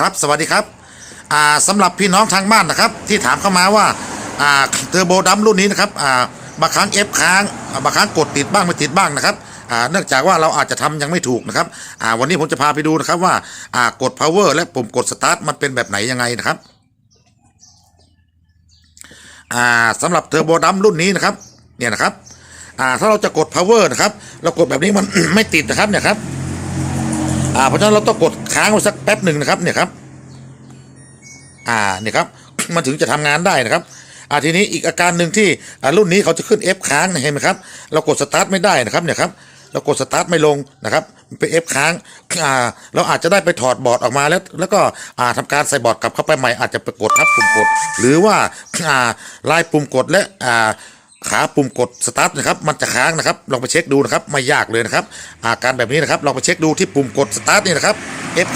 ครับสวัสดีครับอ่าสำหรับพี่น้องทางบ้านนะครับ ที่ถามเข้ามาว่าอ่าเทอร์โบดัมรุ่นนี้นะครับอ่าบางครั้งเอฟค้างบางครั้งกดติดบ้างไม่ติดบ้างนะครับอ่าเนื่องจากว่าเราอาจจะทำยังไม่ถูกนะครับอ่าวันนี้ผมจะพาไปดูนะครับว่าอ่ากด power และปุ่มกด start มันเป็นแบบไหนยังไงนะครับอ่าสำหรับเทอร์โบดัมรุ่นนี้นะครับเนี่ยนะครับอ่าถ้าเราจะกด power นะครับเรากดแบบนี้มันไม่ติดนะครับเนี่ยครับ อ่าเพราะฉะนั้นเราต้องกดค้างไว้สักแป๊บหนึ่งนะครับเนี่ยครับ อ่าเนี่ยครับ มันถึงจะทำงานได้นะครับอ่าทีนี้อีกอาการหนึ่งที่รุ่นนี้เขาจะขึ้น F ค้างนะเห็นไหมครับ เรากดสตาร์ทไม่ได้นะครับเนี่ยครับเรากดสตาร์ทไม่ลงนะครับมันเป็น F ค้างอ่าเราอาจจะได้ไปถอดบอร์ดออกมาแล้ว แล้วก็อ่าทำการใส่บอร์ดกลับเข้าไปใหม่อาจจะไปกดทับปุ่มกด หรือว่าอ่าลายปุ่มกดและอ่า ขาปุ่มกดสตาร์ทนะครับมันจะค้างนะครับลองไปเช็คดูนะครับไม่ยากเลยนะครับอาการแบบนี้นะครับลองไปเช็คดูที่ปุ่มกดสตาร์ทนี่นะครับ